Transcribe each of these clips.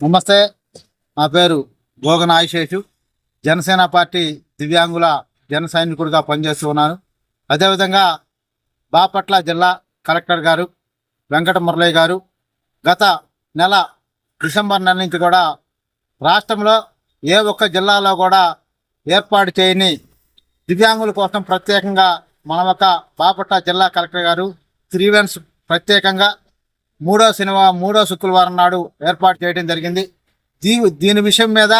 నమస్తే నా పేరు భోగన ఆశేషు జనసేన పార్టీ దివ్యాంగుల జన సైనికుడిగా పనిచేస్తూ ఉన్నాను. అదేవిధంగా బాపట్ల జిల్లా కలెక్టర్ గారు వెంకట మురళయ్య గారు గత నెల డిసెంబర్ నెల నుంచి కూడా రాష్ట్రంలో ఏ ఒక్క జిల్లాలో కూడా ఏర్పాటు చేయని దివ్యాంగుల కోసం ప్రత్యేకంగా మన ఒక బాపట్ల జిల్లా కలెక్టర్ గారు త్రీవెన్స్ ప్రత్యేకంగా మూడో సినిమా మూడో శుక్రవారం నాడు ఏర్పాటు చేయడం జరిగింది. దీ దీని విషయం మీద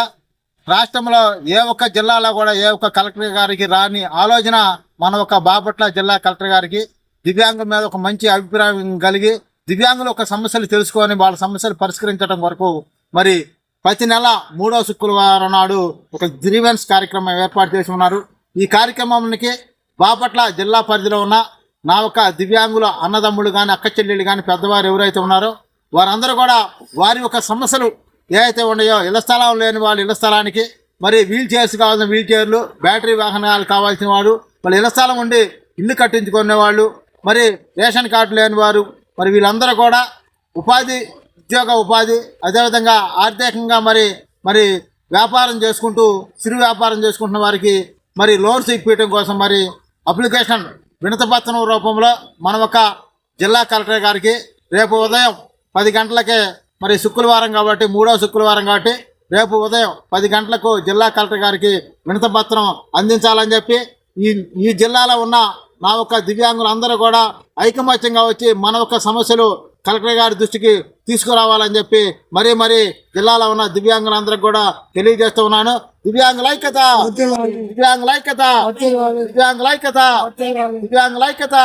రాష్ట్రంలో ఏ ఒక్క జిల్లాలో కూడా ఏ ఒక్క కలెక్టర్ గారికి రాని ఆలోచన మన ఒక బాపట్ల జిల్లా కలెక్టర్ గారికి దివ్యాంగుల మీద ఒక మంచి అభిప్రాయం కలిగి దివ్యాంగుల ఒక సమస్యలు తెలుసుకొని వాళ్ళ సమస్యలు పరిష్కరించడం వరకు మరి ప్రతి నెల మూడో శుక్రవారం నాడు ఒక గ్రీవెన్స్ కార్యక్రమం ఏర్పాటు చేసి ఉన్నారు. ఈ కార్యక్రమానికి బాపట్ల జిల్లా పరిధిలో ఉన్న నా యొక్క దివ్యాంగుల అన్నదమ్ములు కానీ అక్క చెల్లెళ్ళు కానీ పెద్దవారు ఎవరైతే ఉన్నారో వారందరూ కూడా వారి యొక్క సమస్యలు ఏవైతే ఉన్నాయో ఇళ్ళ స్థలం లేని వాళ్ళు ఇళ్ళ స్థలానికి మరి వీల్ చైర్స్ కావాల్సిన వీల్ చైర్లు బ్యాటరీ వాహనాలు కావాల్సిన వాళ్ళు వాళ్ళ ఇళ్ళ స్థలం ఉండి ఇల్లు కట్టించుకునే వాళ్ళు మరి రేషన్ కార్డు లేని వారు మరి వీళ్ళందరూ కూడా ఉపాధి ఉద్యోగ ఉపాధి అదేవిధంగా ఆర్థికంగా మరి మరి వ్యాపారం చేసుకుంటూ చిరు వ్యాపారం చేసుకుంటున్న వారికి మరి లోన్స్ ఇప్పించడం కోసం మరి అప్లికేషన్ వినతపత్రం రూపంలో మన ఒక జిల్లా కలెక్టర్ గారికి రేపు ఉదయం పది గంటలకే మరి శుక్రవారం కాబట్టి మూడో శుక్రవారం కాబట్టి రేపు ఉదయం పది గంటలకు జిల్లా కలెక్టర్ గారికి వినతపత్రం అందించాలని చెప్పి ఈ ఈ జిల్లాలో ఉన్న నా యొక్క దివ్యాంగులందరూ కూడా ఐకమత్యంగా వచ్చి మన యొక్క సమస్యలు కలెక్టర్ గారి దృష్టికి తీసుకురావాలని చెప్పి మరీ మరీ జిల్లాలో ఉన్న దివ్యాంగులందరికీ కూడా తెలియజేస్తూ ఉన్నాను. దివ్యాంగుల ఐక్యత! దివ్యాంగుల ఐక్యత! దివ్యాంగుల ఐక్యత! దివ్యాంగుల ఐక్యత!